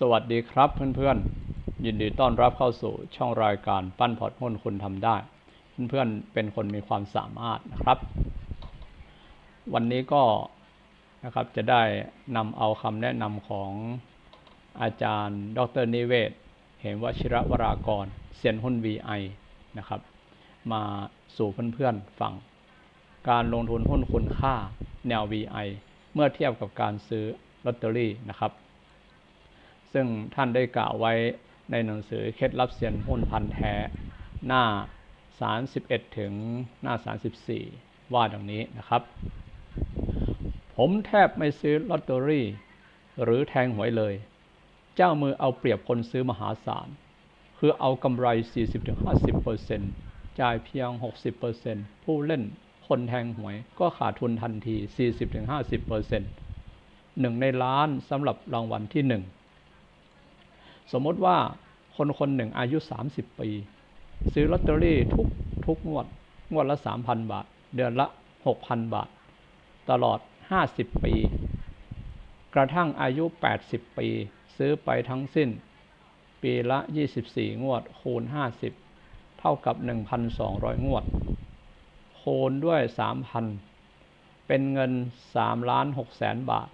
สวัสดีครับเพื่อนๆ ยินดีต้อนรับเข้าสู่ช่องรายการปั้นพอร์ตหุ้นคุณทำได้ เพื่อนๆเป็นคนมีความสามารถนะครับ วันนี้ก็นะครับจะได้นำเอาคำแนะนำของอาจารย์ ดรนิเวศ เหมวชิระวรากรเซียนหุ้น VI นะครับ มาสู่เพื่อนๆฟัง การลงทุนหุ้นคุณค่าแนว VI เมื่อเทียบกับการซื้อลอตเตอรี่นะครับ ซึ่งท่านได้กล่าวไว้ในหนังสือเคล็ดลับเซียนหุ้นพันแท้ หน้า 31 ถึงหน้า 34 ว่าดังนี้นะครับ ผมแทบไม่ซื้อลอตเตอรี่ หรือแทงหวยเลย เจ้ามือเอาเปรียบคนซื้อมหาศาล คือเอากำไร 40-50%จ่ายเพียง 60%ผู้เล่นคนแทงหวยก็ขาดทุนทันที 40-50%หนึ่งในล้านสำหรับรางวัลที่หนึ่ง สมมติว่าคนคนหนึ่งอายุ 30 ปี ซื้อลอตเตอรี่ทุกทุกงวด งวดละ 3,000 บาท เดือนละ 6,000 บาท ตลอด 50 ปี กระทั่งอายุ 80 ปี ซื้อไปทั้งสิ้น ปีละ 24 งวด คูณ 50 เท่ากับ 1,200 งวด คูณด้วย 3,000 เป็นเงิน3ล้าน6แสนบาท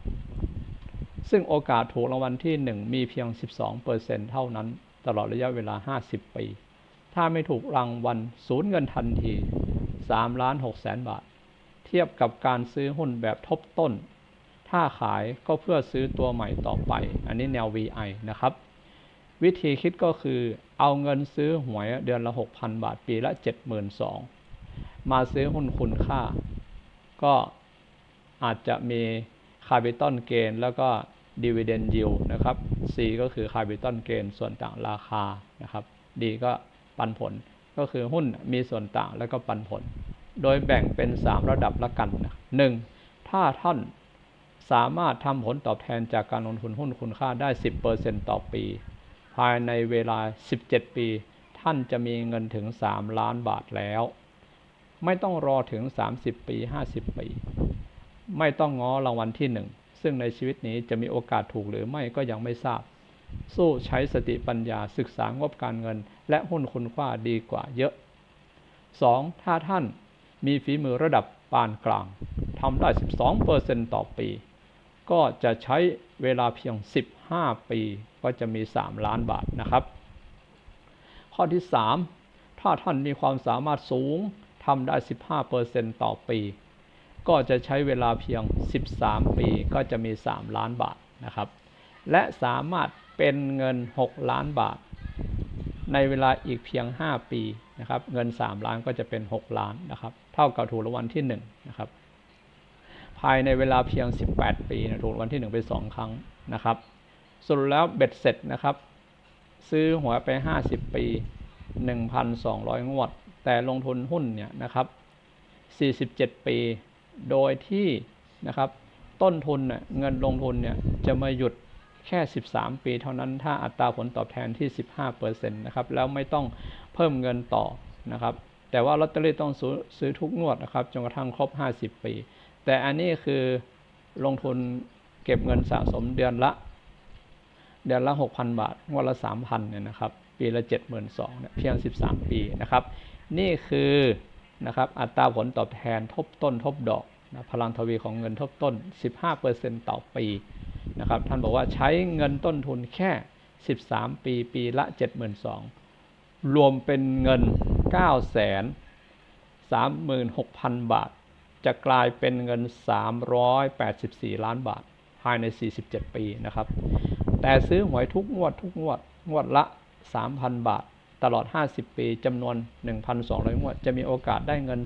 ซึ่งโอกาสถูกรางวัลที่ 1 มีเพียง 12%เท่านั้น ตลอดระยะเวลา 50 ปี ถ้าไม่ถูกรางวัลสูญเงินทันที3ล้าน6แสนบาท เทียบกับการซื้อหุ้นแบบทบต้น ถ้าขายก็เพื่อซื้อตัวใหม่ต่อไป อันนี้แนว VI นะครับ วิธีคิดก็คือเอาเงินซื้อหวยเดือนละ 6,000 บาทปีละ 72,000 มาซื้อหุ้นคุณค่า ก็อาจจะมีคา p ิต a ลเกนแล้วก็ ดีเวเดนยิวนะครับ C ก็คือคา p ิต a ลเกนส่วนต่างราคานะครับ D ก็ปันผลก็คือหุ้นมีส่วนต่างแล้วก็ปันผล โดยแบ่งเป็น 3 ระดับละกันนะหนึ่งถ้าท่านสามารถทำผลตอบแทนจากการลงทุนหุ้นคุณค่าได้ 10%ต่อปี ภายในเวลา 17 ปี ท่านจะมีเงินถึง 3 ล้านบาทแล้ว ไม่ต้องรอถึง 30 ปี 50 ปี ไม่ต้องง้อรางวัลที่หนึ่ง ซึ่งในชีวิตนี้จะมีโอกาสถูกหรือไม่ก็ยังไม่ทราบ สู้ใช้สติปัญญาศึกษางบการเงิน และหุ้นคุณค่าดีกว่าเยอะ 2. ถ้าท่านมีฝีมือระดับปานกลางทำได้ 12%ต่อปี ก็จะใช้เวลาเพียง 15 ปี ก็จะมี 3 ล้านบาทนะครับ ข้อที่ 3 ถ้าท่านมีความสามารถสูงทำได้ 15%ต่อปี ก็จะใช้เวลาเพียง 13 ปีก็จะมี 3 ล้านบาทนะครับ และสามารถเป็นเงิน 6 ล้านบาท ในเวลาอีกเพียง 5 ปีนะครับ เงิน 3 ล้านก็จะเป็น 6 ล้านนะครับ เท่ากับถูกรางวัลที่1นะครับ ภายในเวลาเพียง 18 ปีนะถูกรางวัลที่ 1 ไป 2 ครั้งนะครับ สรุปแล้วเบ็ดเสร็จนะครับ ซื้อหัวไป 50 ปี 1,200 งวด แต่ลงทุนหุ้นเนี่ยนะครับ 47 ปี โดยที่นะครับต้นทุนเงินลงทุนเนี่ยจะมาหยุดแค่ 13 ปีเท่านั้น ถ้าอัตราผลตอบแทนที่ 15%นะครับ แล้วไม่ต้องเพิ่มเงินต่อนะครับ แต่ว่าลอตเตอรี่ต้องซื้อซื้อทุกงวดนะครับ จนกระทั่งครบ 50 ปี แต่อันนี้คือลงทุนเก็บเงินสะสมเดือนละ เดือนละ 6,000 บาท งวดละ 3,000เนี่ยนะครับ ปีละ 72,000เนี่ยเพียง 13 ปีนะครับ นี่คือ นะครับอัตราผลตอบแทนทบต้นทบดอกนะพลังทวีของเงินทบต้น 15%ต่อปีนะครับท่านบอกว่าใช้เงินต้นทุนแค่ 13 ปีปีละ 72,000รวมเป็นเงิน 936,000 บาท จะกลายเป็นเงิน 384 ล้านบาท ภายใน 47 ปีนะครับ แต่ซื้อหวยทุกงวดทุกงวดงวดละ 3,000 บาท ตลอด 50 ปีจำนวน 1,200 งวด จะมีโอกาสได้เงิน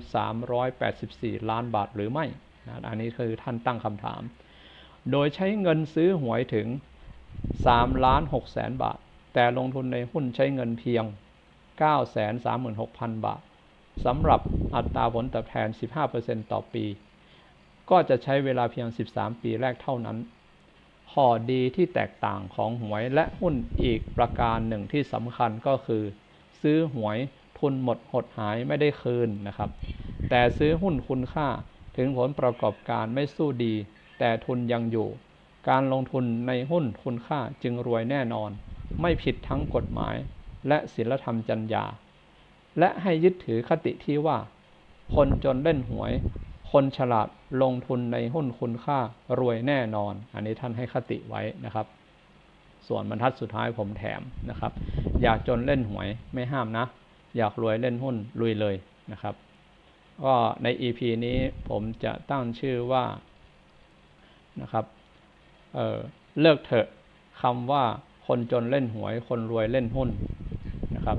384 ล้านบาทหรือไม่นะอันนี้คือท่านตั้งคำถาม โดยใช้เงินซื้อหวยถึง3ล้าน6แสนบาท แต่ลงทุนในหุ้นใช้เงินเพียง 936,000 บาทสำหรับอัตราผลตอบแทน 15%ต่อปี ก็จะใช้เวลาเพียง 13 ปีแรกเท่านั้นข้อดีที่แตกต่างของหวยและหุ้นอีกประการหนึ่งที่สำคัญก็คือ ซื้อหวยทุนหมดหดหายไม่ได้คืนนะครับ แต่ซื้อหุ้นคุณค่าถึงผลประกอบการไม่สู้ดี แต่ทุนยังอยู่ การลงทุนในหุ้นคุณค่าจึงรวยแน่นอน ไม่ผิดทั้งกฎหมาย และศีลธรรมจรรยา และให้ยึดถือคติที่ว่า คนจนเล่นหวย คนฉลาดลงทุนในหุ้นคุณค่ารวยแน่นอน อันนี้ท่านให้คติไว้นะครับ ส่วนบรรทัดสุดท้ายผมแถมนะครับ อยากจนเล่นหวยไม่ห้ามนะ อยากรวยเล่นหุ้นลุยเลยนะครับ ก็ใน EP นี้ผมจะตั้งชื่อว่านะครับเเลิกเถอะคำว่าคนจนเล่นหวย คนรวยเล่นหุ้นนะครับ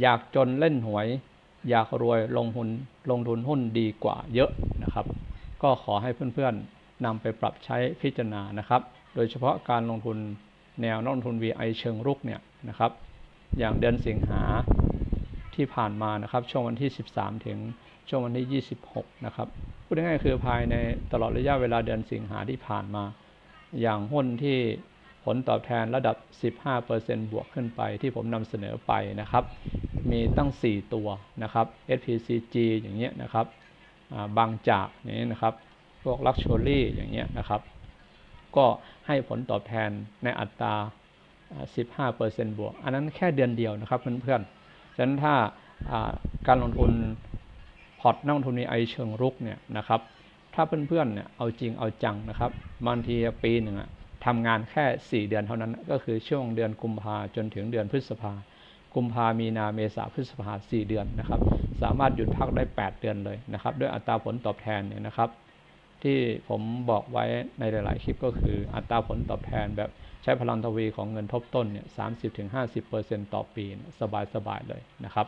อยากจนเล่นหวย อยากรวยลงทุนลงทุนหุ้นดีกว่าเยอะนะครับ ก็ขอให้เพื่อนๆนำไปปรับใช้พิจารณานะครับ โดยเฉพาะการลงทุนแนวนักลงทุน VI เชิงรุกเนี่ยนะครับ อย่างเดือนสิงหาที่ผ่านมานะครับ ช่วงวันที่ 13 ถึงช่วงวันที่ 26 นะครับ พูดง่ายๆคือภายในตลอดระยะเวลาเดือนสิงหาที่ผ่านมา อย่างหุ้นที่ผลตอบแทนระดับ 15%บวกขึ้นไปที่ผมนำเสนอไปนะครับ มีตั้ง 4 ตัวนะครับ SPCG อย่างเงี้ยนะครับบางจากอย่างเงี้นะครับ พวก Luxury อย่างเงี้ยนะครับ ก็ให้ผลตอบแทนในอัตรา 15%บวก อันนั้นแค่เดือนเดียวนะครับเพื่อนๆ ฉะนั้นถ้าการลงทุนพอร์ตนักลงทุนในไอเชิงรุกเนี่ยนะครับ ถ้าเพื่อนๆเนี่ยเอาจริงเอาจังนะครับบางทีปีหนึ่งอะทำงานแค่ 4 เดือนเท่านั้นก็คือช่วงเดือนกุมภาจนถึงเดือนพฤษภากุมภามีนาเมษาพฤษภาสี่เดือนนะครับ สามารถหยุดพักได้ 8 เดือนเลยนะครับ ด้วยอัตราผลตอบแทนเนี่ยนะครับ ที่ผมบอกไว้ในหลาย ๆ คลิปก็คืออัตราผลตอบแทนแบบใช้พลังทวีของเงินทบต้นเนี่ยสามสิบถึงห้าสิบเปอร์เซ็นต์ต่อปีสบายๆเลยนะครับ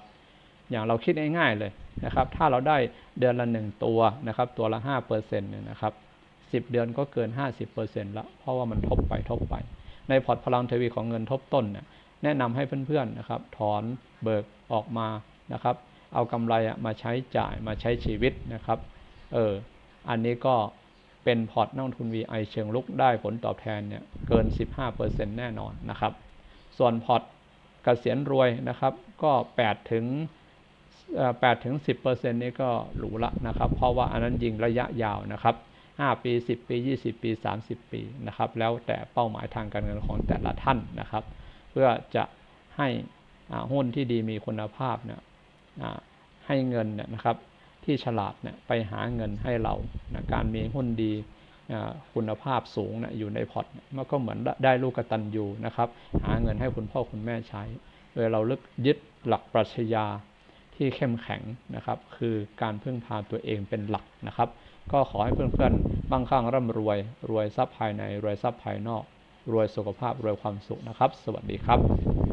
อย่างเราคิดง่ายๆเลยนะครับ ถ้าเราได้เดือนละหนึ่งตัวนะครับ ตัวละห้าเปอร์เซ็นต์เนี่ยนะครับสิบเดือนก็เกินห้าสิบเปอร์เซ็นต์ละ เพราะว่ามันทบไปทบไป ในพอร์ตพลังทวีของเงินทบต้นเนี่ยแนะนำให้เพื่อน ๆ นะครับ ถอนเบิกออกมานะครับ เอากำไรมาใช้จ่ายมาใช้ชีวิตนะครับ เออ อันนี้ก็เป็นพอร์ตนักทุน VI เชิงลุกได้ผลตอบแทนเนี่ยเกิน 15%แน่นอนนะครับ ส่วนพอร์ตเกษียณรวยนะครับก็8ถึง8ถึง 10%นี่ก็หรูละนะครับ เพราะว่าอันนั้นยิงระยะยาวนะครับ 5 ปี 10 ปี 20 ปี 30 ปีนะครับ แล้วแต่เป้าหมายทางการเงินของแต่ละท่านนะครับ เพื่อจะให้หุ้นที่ดีมีคุณภาพเนี่ยให้เงินเนี่ยนะครับ ที่ฉลาดเนี่ยไปหาเงินให้เรานะการมีหุ้นดีคุณภาพสูงนะอยู่ในพอร์ตมันก็เหมือนได้ลูกกระตันยูนะครับ หาเงินให้คุณพ่อคุณแม่ใช้ โดยเราลึกยึดหลักปรัชญาที่เข้มแข็งนะครับ คือการพึ่งพาตัวเองเป็นหลักนะครับ ก็ขอให้เพื่อนๆบางครั้งร่ำรวย รวยทรัพย์ภายใน รวยทรัพย์ภายนอก รวยสุขภาพ รวยความสุขนะครับ สวัสดีครับ